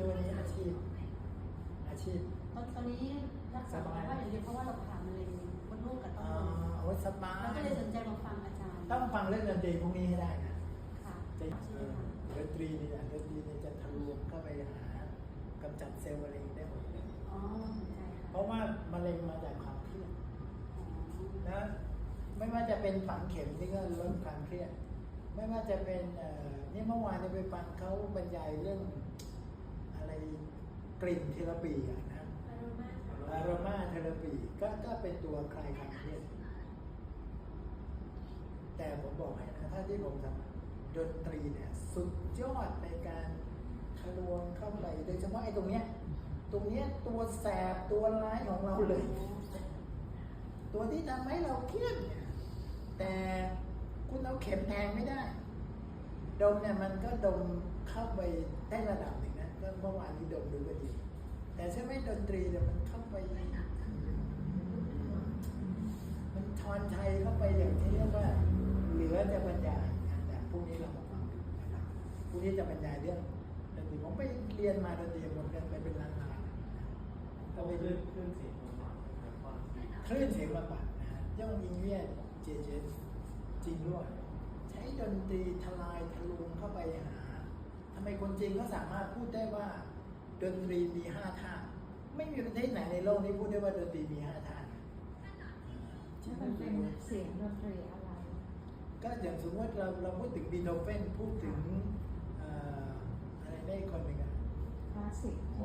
ตัวนี้อาชีพ อาชีพตอนตอนนี้รักษาสุขภาพอย่างเดียวเพราะว่าเราผ่านมะเร็งมดลูกกับเต้อ่านมโอ้ยสบายเราก็เลยสนใจมาฟังอาจารย์ต้องฟังเรื่องดนตรีพวกนี้ให้ได้นะค่ะจะใช่เอไหมอคะดนตรีนี่นะดนตรีนี่จะทะลวงเข้าไปหากำจัดเซลล์มะเร็งได้หมดเลยอ๋อสนใจค่ะเพราะว่ามะเร็งมาจากความเครียดอ๋อนะไม่ว่าจะเป็นฝังเข็มนี่ก็ลดความเครียด ไม่ว่าจะเป็นเอ่อนี่เมื่อวานเนี่ยไปฟังเขาบรรยายเรื่อง อะไรกลิ่นเทอราปีอะนะอารมณ์มากค่ะอารมาเทอราปีก็ก็เป็นตัวคลายความเครียดแต่ผมบอกให้นะถ้าที่ผมทำดนตรีเนี่ยสุดยอดในการทะลวงเข้าไปโดยเฉพาะไอ้ตรงเนี้ย ตรงเนี้ยตัวแสบตัวร้ายของเราเลย ตัวที่ทำให้เราเครียดเนี่ยแต่คุณเอาเข็มแทงไม่ได้ ดมเนี่ยมันก็ดมเข้าไปได้ระดับหนึ่งนะก็ เมื่อวานนี้ดมดูก็ดีแต่ใช่ไหมดนตรีเนี่ยมันเข้าไป มันทอนชัยเข้าไปอย่างที่เรียกว่า เหลือจะบรรยายนะแต่พรุ่งนี้เรามาฟังดูนะครับพรุ่งนี้จะบรรยายเรื่องดนตรีผมไปเรียนมาดนตรีหมดกันไปเป็นล้านๆนะก็ก็ไปไปดูขึ้นขึ้นเสียงลำบากนะครับว่าคลื่นเสียงระบาดนะฮะย่องอิงเวียนเจเจจริงด้วยใช้ดนตรีทลายทะลวงเข้าไปหา ทำไมคนจริงก็สามารถพูดได้ว่าดนตรีมีห้าท่าไม่มีประเทศไหนในโลกนี้พูดได้ว่าดนตรีมีห้าท่ามันเป็นเสียงดนตรีอะไร ก็อย่างสมมติเราเราพูดถึงบีโธเฟนพูดถึงเอ่ออะไรได้อีกคนหนึ่งอะคลาสสิกโม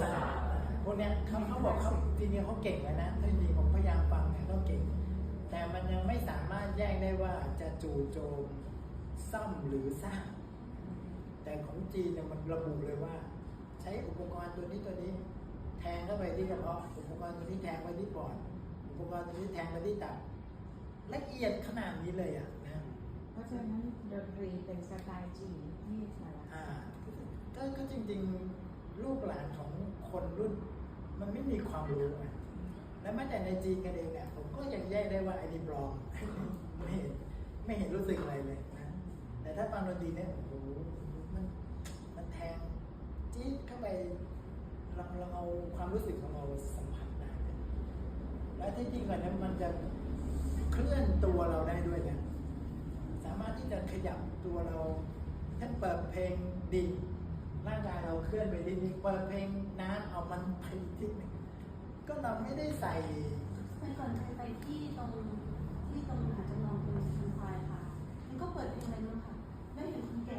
ซาร์ทพวกเนี้ยเขาเขาบอกเขาจริงๆเขาเก่งแล้วนะจริงๆผมพยายามฟังเนี่ยเขาเก่ง แต่มันยังไม่สามารถแยกได้ว่าจะจู่โจมซ่อมหรือสร้าง แต่ของจีนเนี่ยมันระบุเลยว่า ใช้อุปกรณ์ตัวนี้ตัวนี้ แทงเข้าไปที่กระเพาะอุปกรณ์ตัวนี้แทงไปที่ปอดอุปกรณ์ตัวนี้แทงไปที่ตับละเอียดขนาดนี้เลยอะนะเพราะฉะนั้นดนตรีเป็นสไตล์จีนที่สารอ่าก็ก็จริงๆลูกหลานของคนรุ่น มันไม่มีความรู้ไงและแม้แต่ในจีนกันเองเนี่ยผมก็ยังแยกได้ว่าไอ้นี่ปลอมไม่เห็นไม่เห็นรู้สึกอะไรเลยนะแต่ถ้าฟังดนตรีเนี่ยโอ้โหมันมันแทงจี๊ดเข้าไปเราเราเอาความรู้สึกของเราสัมผัสได้และที่จริงกว่านั้นมันจะเคลื่อนตัวเราได้ด้วยนะสามารถที่จะขยับตัวเราถ้าเปิดเพลงดีร่างกายเราเคลื่อนไปทีนี้เปิดเพลงน้ำเอามันไปอีกที่หนึ่งก็เราไม่ได้ใส่ไปก่อนเคยไปที่ตรงที่ตรงหาจำลองเป็นทางควายค่ะ มันก็เปิดเพลงอะไรนู้นค่ะ แล้วเห็นคนแก่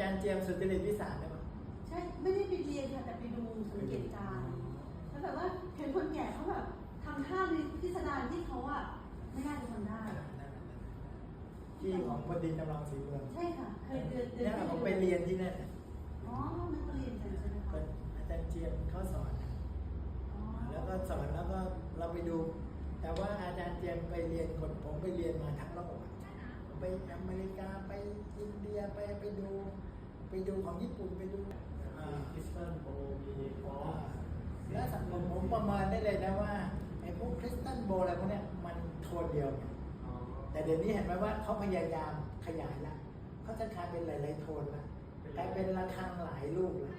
จารย์เจียมสุจริตวิสารได้ปะใช่ไม่ได้ไปเรียนค่ะแต่ไปดูสังเกตการณ์แล้วแบบว่าเห็นคนแก่เขาแบบทำท่าพิสดารที่เขาอะไม่น่าจะทำได้ที่ของบดินทร์จำลองศรีเมืองใช่ค่ะเคยเดินเดิเนี่ยผมไปเรียนที่นั่นน่ะอ๋อนั่นก็เรียนกันใช่ไหมคคะนอาจารย์เจียมเขาสอนนะอ๋อแล้วก็สอนแล้วก็เราไปดู แต่ว่าอาจารย์เจียมไปเรียนคนผมไปเรียนมาทั้งโลกอะ ไปอเมริกาไปอินเดียไปไปดู ไปดูของญี่ปุ่นไปดูอ่าคริสตันโบมีฟออ่าสและสังคมผมประเมินได้เลยนะว่าไอ้พวกคริสตันโบอะไรพวกเนี้ยมันโทนเดียวไงอ๋อแต่เดี๋ยวนี้เห็นไหมว่าเขาพยายามขยายละเขาจะกลายเป็นหลายๆโทนละกลายเป็นระฆังหลายลูกละ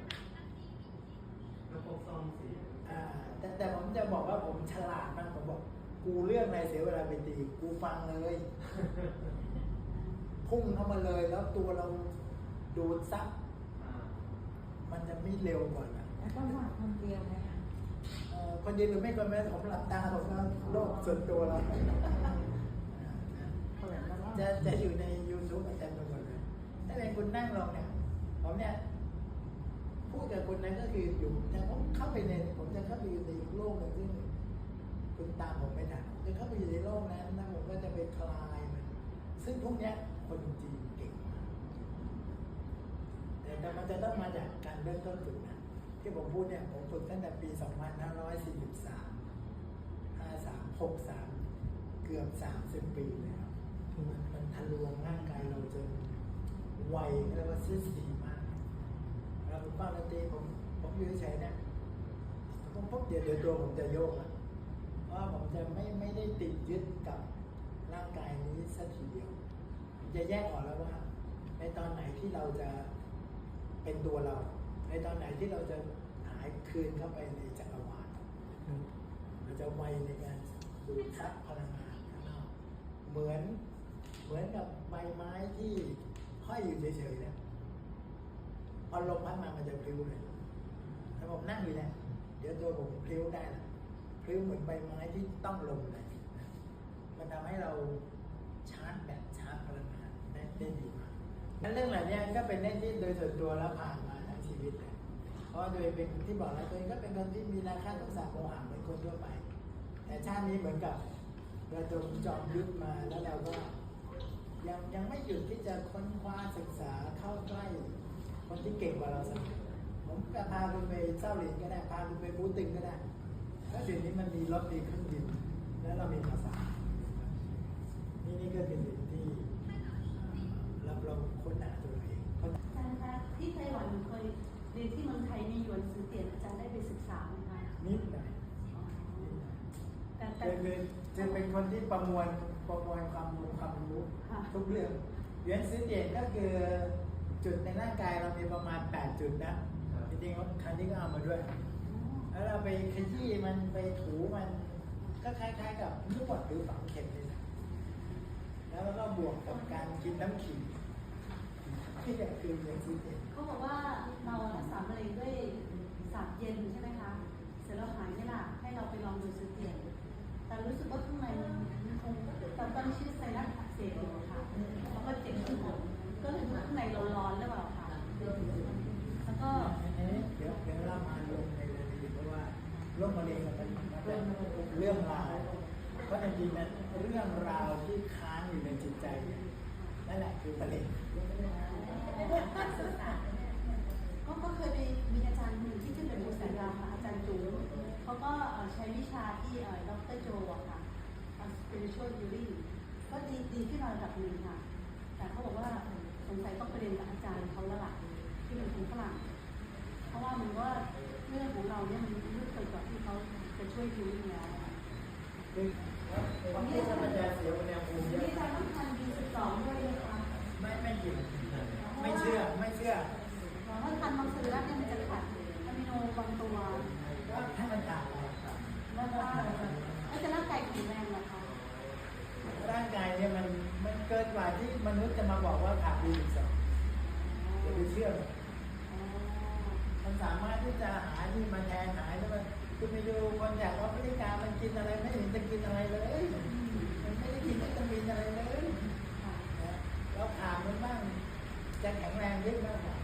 แล้วพวกซ่อมเสียงอ่าแต่แต่ผมจะบอกว่าผมฉลาดมากผมบอก กูเรื่องอะไรเสียเวลาไปตี กูฟังเลย พุ่งเข้ามาเลยแล้วตัวเราดูดซับอ่ามันจะไม่เร็วกว่านะแล้วก็วาดคนเดียวไหมคะเอ่อคนยืนหรือไม่คนแม้ผมหลับตาผมก็โลกส่วนตัวเราเปิดแล้วก็จะจะอยู่ใน YouTube อาจารย์ไปหมดเลยถ้าเป็นคุณนั่งลองเนี่ยผมเนี่ยพูดกับคุณนั้นก็คืออยู่ แต่ผมเข้าไปในผมจะเข้าไปอยู่ในอีกโลกหนึ่งซึ่งคุณตามผมไม่ทันผมจะเข้าไปอยู่ในโลกนั้นนะผมก็จะไปคลายมัน ซึ่งพวกเนี้ย คนจีนเก่งมากแต่มันจะต้องมาจากการเริ่มต้นฝึกนะที่ผมพูดเนี่ยผมฝึกตั้งแต่ปี 2543 53 63 เกือบ 30 ปีแล้วคือมันมันทะลวงร่างกายเราจนไวเรียกว่าซิสตีมากแล้วผมฟังดนตรีผมผมยู่เฉยเนี่ยผมปุ๊บเดี๋ยวเดี๋ยวตัวผมจะโยกอะเพราะว่าผมจะไม่ไม่ได้ติดยึดกับร่างกายนี้สักทีเดียว จะแยกออกแล้วว่า ในตอนไหนที่เราจะเป็นตัวเรา ในตอนไหนที่เราจะหายคืนเข้าไปในจักรวาลเราจะไวในการดูดซับพลังงานข้างนอกเหมือนเหมือนกับใบไม้ที่ห้อยอยู่เฉยๆเนี่ยพอลมพัดมามันจะพลิ้วเลยถ้าผมนั่งอยู่เนี่ยเดี๋ยวตัวผมพลิ้วได้ละพลิ้วเหมือนใบไม้ที่ต้องลมเลยมันทำให้เราชาร์จแบตชาร์จพลังงาน ได้ดีมากนั้นเรื่องเหล่านี้ก็เป็นเรื่องที่โดยส่วนตัวแล้วผ่านมาทั้งชีวิตเลยเพราะโดยเป็นที่บอกแล้วตัวเองก็เป็นคนที่มีราคาทุกสาโมหะเหมือนคนทั่วไป แต่ชาตินี้เหมือนกับเราจงจอมยุทธมาแล้วเราก็ยังยังไม่หยุดที่จะค้นคว้าศึกษาเข้าใกล้ คนที่เก่งกว่าเราสักผมก็พาคุณไปเจ้าหลินก็ได้พาคุณไปบูตึงก็ได้แล้วเดี๋ยวนี้มันมีรถมีเครื่องบินแล้วเรามีภาษานี่นี่ก็เป็นสิ่งที่ เราเราค้นหาตัวเองค้นหาอาจารย์คะที่ไต้หวันหนูเคยเรียนที่เมืองไทยในหยวนซื้อเตียนอาจารย์ได้ไปศึกษาไหมคะนิดหน่อยอ๋อนิดหน่อยแต่แต่คือคือจะเป็นคนที่ประมวลประมวลความรู้ความรู้ค่ะ ทุกเรื่องเหรียญซิเตียนก็คือจุดในร่างกายเรามีประมาณ 8 จุดนะจริงๆครั้งนี้ก็เอามาด้วย แล้วเราไปขยี้มันไปถูมันก็คล้ายๆกับนวดหรือฝังเข็มนี่แหละแล้วเราก็บวกกับการกินน้ำขิง ที่แบบคือเหรียญซิเตียนเขาบอกว่าเรารักษามะเร็งด้วยสารเย็นใช่ไหมคะ เสร็จแล้วหายไหมล่ะให้เราไปลองดูซื้อเตียนแต่รู้สึกว่าข้างในมันคงตอนตอนชื่อไซนัสอักเสบอยู่ค่ะแล้วก็เจ็บที่หัวก็เลยข้างในเราร้อนหรือเปล่าคะแล้วก็เดี๋ยวเดี๋ยวเรามาลงในรายละเอียดเพราะว่าโรคมะเร็งมันเป็นมันเรื่องราวเพราะจริงๆนั้นเรื่องราวที่ค้างอยู่ในจิตใจนี่นั่นแหละคือมะเร็งก็ก็เคยไปมีอาจารย์หนึ่งที่ขึ้นเป็นผู้สัญญาค่ะอาจารย์จูเขาก็เอ่อใช้วิชาที่เอ่อดรโจอะค่ะเอ่อ spiritual healing ก็ดีดีขึ้นมาระดับหนึ่งค่ะ แต่เขาบอกว่าสงสัยต้องไปเรียนกับอาจารย์เขาแล้วล่ะที่เป็นคนฝรั่งเพราะว่ามันว่าเรื่องของเราเนี่ยมันไม่เคยกับที่เขาจะช่วย healing แล้วอะคือความคิดว่ามันจะเสียอุณหภูมิเยนี่อะอาจารย์ต้องทาน B12 ด้วยนะคะไม่ไม่จริง ไม่เชื่อไม่เชื่อเพราะว่าทานมังสวิรัตเนี่ยมันจะขัดอะมิโนบางตัวว่าให้มันต่างกันแล้วก็แล้วจะร่างกายแข็งแรงเหรอคะร่างกายเนี่ยมันมันเกินกว่าที่มนุษย์จะมาบอกว่าขาดดีอีกสองอย่าไปเชื่อมันอ๋อมันสามารถที่จะหาที่มาแทนหายแล้วมันคุณไปดูคนอยากว่าพฤติการมันกินอะไรไม่เห็นจะกินอะไรเลย มันไม่ได้กินวิตามินอะไรเลยค่ะนะเราขาดมันบ้าง จะแข็งแรงขึ้นมากกว่า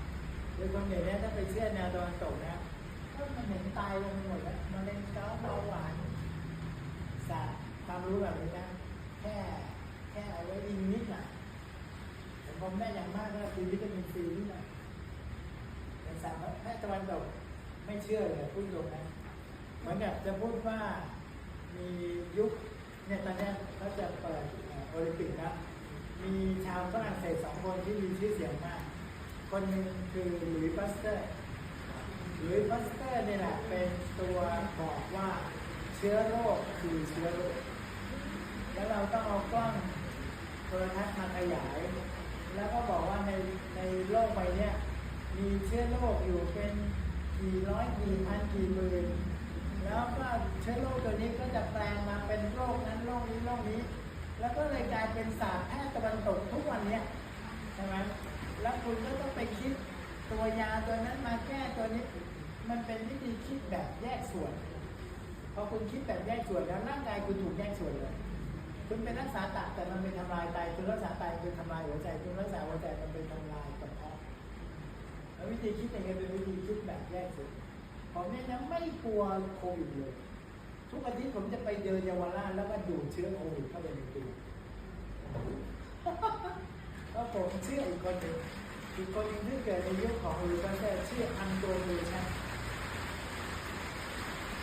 โดยคนเดียวนี้ถ้าไปเชื่อแนวตะวันตกนะก็มันเหม็นตายลงหมดแล้วมะเร็งเกาเบาหวานศาสตร์ความรู้แบบนี้นะแค่แค่เอาไว้อิงนิดหน่อยแต่ผมได้อย่างมากก็คือวิตามินซีนิดหน่อยแต่สามแพทย์ตะวันตกไม่เชื่อเลยพูดตรงนะเหมือนกับจะพูดว่ามียุคเนี่ยตอนนี้เขาจะเปิดโอลิมปิกนะ มีชาวฝรั่งเศสสองคนที่มีชื่อเสียงมาก คนหนึ่งคือหลุยส์ปัสเตอร์หลุยส์ปัสเตอร์เนี่ยแหละเป็นตัวบอกว่าเชื้อโรคคือเชื้อโรค แล้วเราต้องเอากล้องโทรทัศน์มาขยาย แล้วก็บอกว่าในในโลกใบนี้มีเชื้อโรคอยู่เป็นกี่ร้อยกี่พันกี่หมื่นแล้วก็เชื้อโรคตัวนี้ก็จะแปลงมาเป็นโรคนั้นโรคนี้โรคนี้ แล้วก็เลยกลายเป็นศาสตร์แพทย์ตะวันตกทุกวันเนี้ยใช่ไหมแล้วคุณก็ต้องไปคิดตัวยาตัวนั้นมาแก้ตัวนี้ มันเป็นวิธีคิดแบบแยกส่วน พอคุณคิดแบบแยกส่วนแล้วร่างกายคุณถูกแยกส่วนเลย คุณเป็นรักษาตับแต่มันเป็นทำลายไตคุณรักษาไตเป็นทำลายหัวใจคุณรักษาหัวใจมันเป็นทำลายกระเพาะแล้ววิธีคิดอย่างเงี้ยเป็นวิธีคิดแบบแยกส่วนผมเนี่ยยังไม่กลัวโควิดเลย ทุกอาทิตย์ผมจะไปเดินเยาวราชแล้วก็ดูดเชื้อโควิดเข้าไปในตัวแล้วผมเชื่ออีกคนหนึ่งอีกคนหนึ่งที่เกิดในยุคของโอลิมปัสชื่ออันโตเนชัน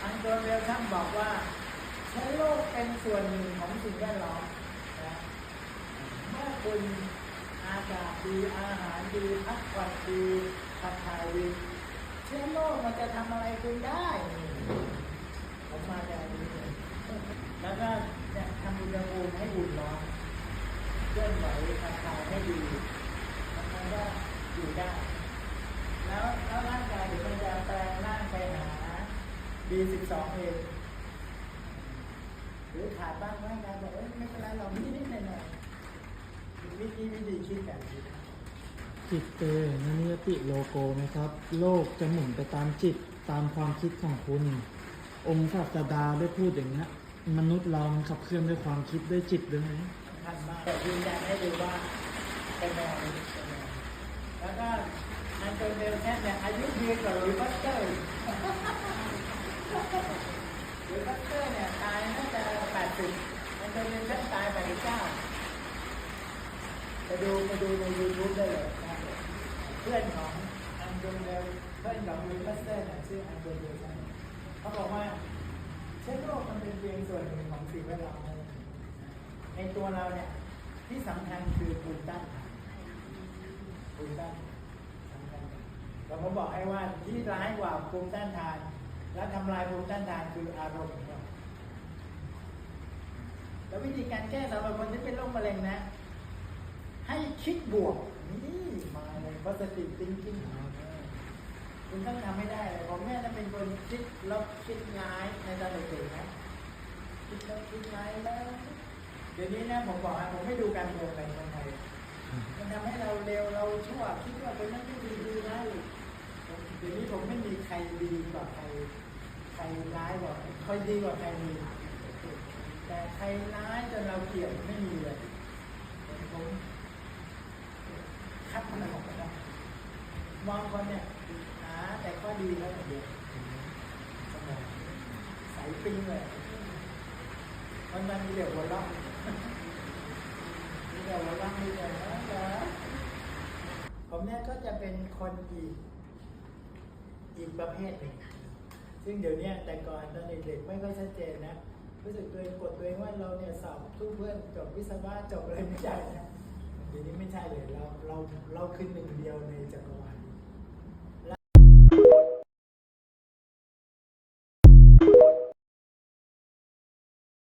อันโตเนชันบอกว่าเชื้อโรคเป็นส่วนหนึ่งของสิ่งแวดล้อมนะเมื่อคุณอากาศดีอาหารดีพักผ่อนดีขับถ่ายดีเชื้อโรคมันจะทำอะไรคุณได้ ผมมาจากนี้เลยแล้วก็เนี่ยทำอุณหภูมิให้อุ่นร้อนเคลื่อนไหวทางกายไม่ดีมันก็อยู่ได้ แล้วแล้วร่างกายเดี๋ยวมันจะแปลงร่างไปหา B12 เองหรือขาดบ้างร่างกายบอกเอ้ยไม่เป็นไรเรานิดนิดหน่อยหน่อยวิธีวิธีคิดแบบนี้จิตเตนนิยติโลโกไหมครับ โลกจะหมุนไปตามจิตตามความคิดของคุณ องค์ศาสดาได้พูดอย่างนี้มนุษย์เราขับเคลื่อนด้วยความคิดด้วยจิตด้วยไหมสำมาแต่ยืนยันให้ดูว่าเป็นแนวเป็นแนแล้วก็อันโตเนลแค่เนี่ยอายุยืนกว่าหลุยส์พัตเตอร์อีกหลุยส์พัตเตอร์เนี่ยตายน่าจะแปดสิบอันโตเนลแค่ตายแปดสิบเก้าไปดูไปดูในยูทูบได้เลยนะเพื่อนของอันโตเนลเพื่อนของลุยพัตเตอร์เนี่ยชื่ออันโตเนล เขาบอกว่าเชื้อโรคมันเป็นเพียงส่วนหนึ่งของสิ่งแวดล้อมในตัวเราเนี่ยที่สำคัญคือภูมิต้านทานภูมิต้านทานสำคัญเราก็บอกให้ว่าที่ร้ายกว่าภูมิต้านทาน และทำลายภูมิต้านทานคืออารมณ์เราแล้ววิธีการแก้สำหรับคนที่เป็นโรคมะเร็งนะ ให้คิดบวกนี่มาเลย positive thinking คุณต้องทำให้ได้เลยผมเนี่ยจะเป็นคนคิดลบคิดร้ายในตอนเด็กๆนะคิดล้วคิดร้ายแล้ว เดี๋ยวนี้นะผมบอกให้ผมไม่ดูการเมืองในคนไทยมันทำให้เราเร็วเราชั่วคิดว่าคนนั้นไม่ดีดีร้ายเดี๋ยวนี้ผมไม่มีใครดีกว่าใครใครร้ายกว่าใครดีกว่าใครมีแต่ใครร้ายจนเราเกลียดไม่มีเลยผมคัดมันออกไปแล้วมองคนเนี่ย แต่ข้อดีแล้วเดียวสมองใสปิ้งเลยมันมันมีเดี๋ยวหัวเราะมีเดี๋ยวหัวเราะมีเดี๋ยวหัวเราะผมเนี่ยก็จะเป็นคนอีกอีกประเภทหนึ่งซึ่งเดี๋ยวนี้แต่ก่อนตอนเด็กๆไม่ค่อยชัดเจนนะรู้สึกตัวเองกดตัวเองว่าเราเนี่ยสอบทุกเพื่อนจบวิศวะจบอะไรไม่ใช่นะเดี๋ยวนี้ไม่ใช่เลยเราเราเราคือหนึ่งเดียวในจักรวาล